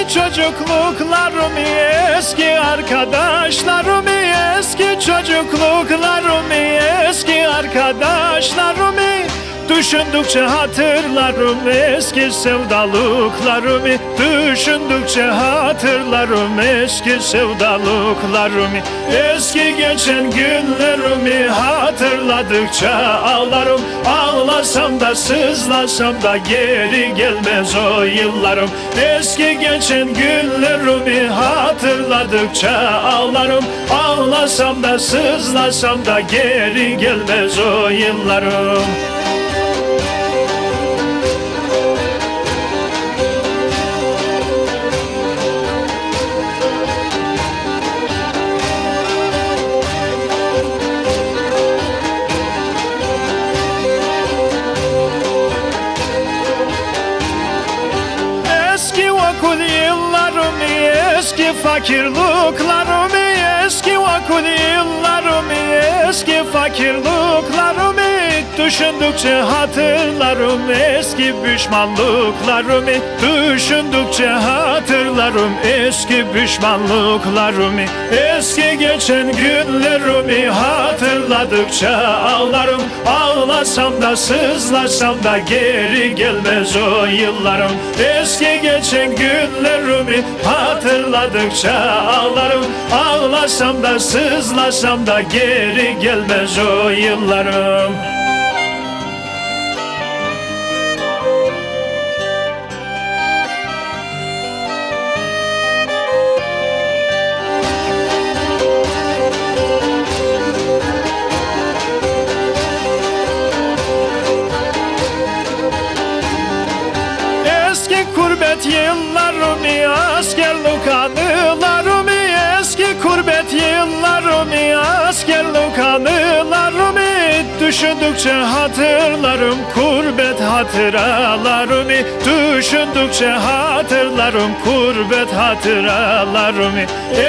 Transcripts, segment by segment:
Eski çocukluklarımı eski arkadaşlarımı eski çocukluklarımı eski arkadaşlarımı Düşündükçe hatırlarım eski sevdalıklarımı. Düşündükçe hatırlarım eski sevdalıklarımı. Eski geçen günlerimi hatırladıkça ağlarım. Ağlasam da sızlasam da geri gelmez o yıllarım. Eski geçen günlerimi hatırladıkça ağlarım. Ağlasam da sızlasam da geri gelmez o yıllarım eski fakirliklarımı, eski okul yıllarımı, eski fakirliklarımı Düşündükçe hatırlarım eski pişmanlıklarımı Düşündükçe hatırlarım eski pişmanlıklarımı Eski geçen günlerimi hatırladıkça ağlarım. Ağlasam da sızlasam da geri gelmez o yıllarım. Eski geçen günlerimi hatırladıkça ağlarım. Ağlasam da sızlasam da geri gelmez o yıllarım Eski kurbet Düşündükçe hatırlarım kurbet hatıralarımı. Düşündükçe hatırlarım kurbet hatıralarımı.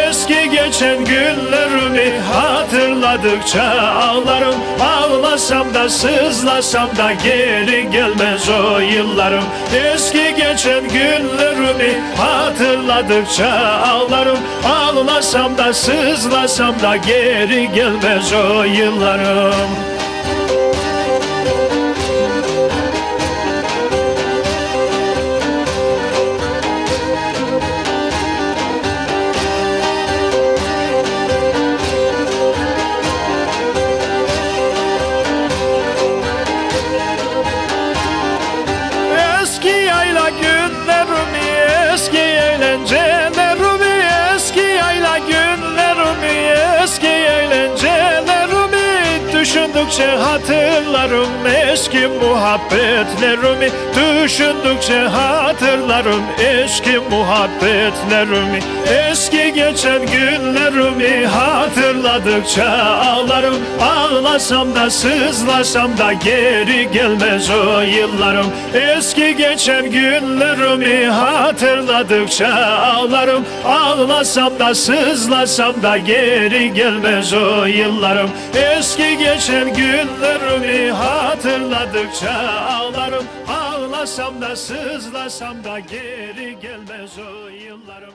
Eski geçen günlerimi hatırladıkça ağlarım. Ağlasam da sızlasam da geri gelmez o yıllarım. Eski geçen günlerimi hatırladıkça ağlarım. Ağlasam da sızlasam da geri gelmez o yıllarım Düşündükçe hatırlarım eski muhabbetlerimi Düşündükçe hatırlarım eski muhabbetlerimi. Eski geçen günlerimi hatırladıkça ağlarım Ağlasam da sızlasam da geri gelmez o yıllarım. Eski geçen günlerimi hatırladıkça ağlarım Ağlasam da sızlasam da geri gelmez o yıllarım. Eski geçen günlerimi hatırladıkça ağlarım. Ağlasam da sızlasam da geri gelmez o yıllarım